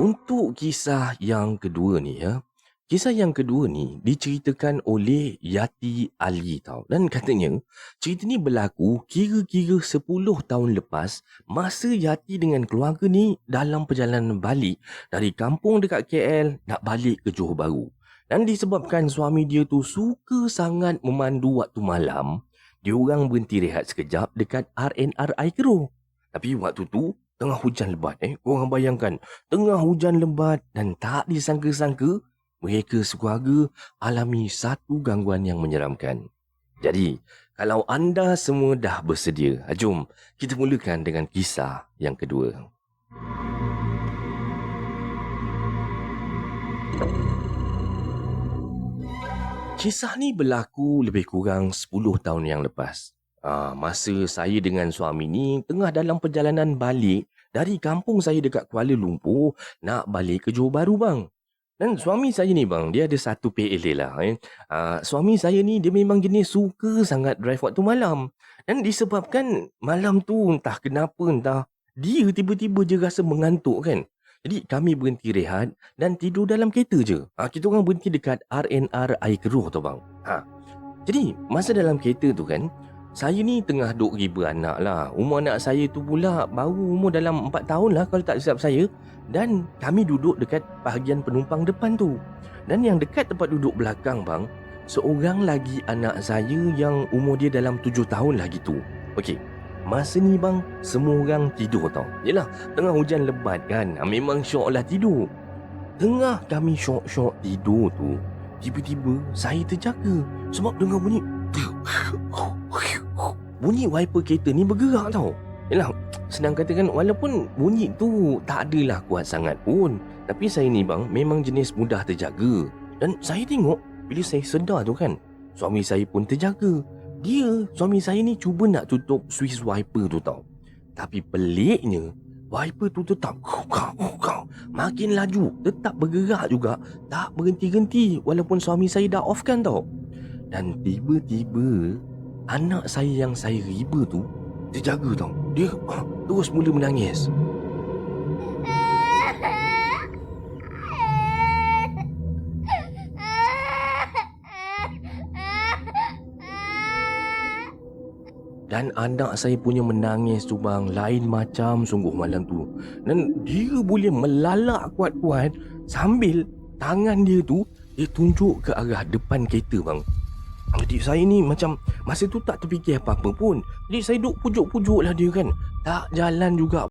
Untuk kisah yang kedua ni ya. Kisah yang kedua ni diceritakan oleh Yati Ali tau. Dan katanya cerita ni berlaku kira-kira 10 tahun lepas masa Yati dengan keluarga ni dalam perjalanan balik dari kampung dekat KL nak balik ke Johor Bahru. Dan disebabkan suami dia tu suka sangat memandu waktu malam, dia orang berhenti rehat sekejap dekat RNR Air Keruh. Tapi waktu tu tengah hujan lebat eh. Korang bayangkan, tengah hujan lebat dan tak disangka-sangka mereka sekeluarga alami satu gangguan yang menyeramkan. Jadi, kalau anda semua dah bersedia, jom kita mulakan dengan kisah yang kedua. Kisah ni berlaku lebih kurang 10 tahun yang lepas. Ah, masa saya dengan suami ni tengah dalam perjalanan balik dari kampung saya dekat Kuala Lumpur nak balik ke Johor Bahru bang. Dan suami saya ni bang, dia ada satu PLA lah. Eh. Uh, suami saya ni dia memang jenis suka sangat drive waktu malam. Dan disebabkan malam tu entah kenapa entah dia tiba-tiba je rasa mengantuk kan. Jadi kami berhenti rehat dan tidur dalam kereta je. Ha, kita orang berhenti dekat RNR Air Keruh tu bang. Ha. Jadi masa dalam kereta tu kan, saya ni tengah duk riba anak lah. Umur anak saya tu pula baru umur dalam 4 tahun lah kalau tak silap saya. Dan kami duduk dekat bahagian penumpang depan tu. Dan yang dekat tempat duduk belakang bang, seorang lagi anak saya yang umur dia dalam 7 tahun lah gitu. Okey, masa ni bang, semua orang tidur tau. Yelah, tengah hujan lebat kan, ah, memang syok lah tidur. Tengah kami syok-syok tidur tu, tiba-tiba saya terjaga sebab dengar bunyi Bunyi wiper kereta ni bergerak tau. Yelah Senang katakan Walaupun bunyi tu Tak adalah kuat sangat pun. Tapi saya ni bang Memang jenis mudah terjaga. Dan saya tengok Bila saya sedar tu kan Suami saya pun terjaga. Dia Suami saya ni cuba nak tutup Swiss wiper tu tau. Tapi peliknya Wiper tu tetap Makin laju Tetap bergerak juga. Tak berhenti-henti Walaupun suami saya dah offkan tau. Dan tiba-tiba anak saya yang saya riba tu dia jaga tau. Dia ah, terus mula menangis. Dan anak saya punya menangis tu bang Lain macam sungguh malam tu Dan dia boleh melalak kuat-kuat Sambil tangan dia tu Dia tunjuk ke arah depan kereta bang jadi saya ni macam masa tu tak terfikir apa-apa pun. Jadi saya duk pujuk-pujuk lah dia kan. Tak jalan juga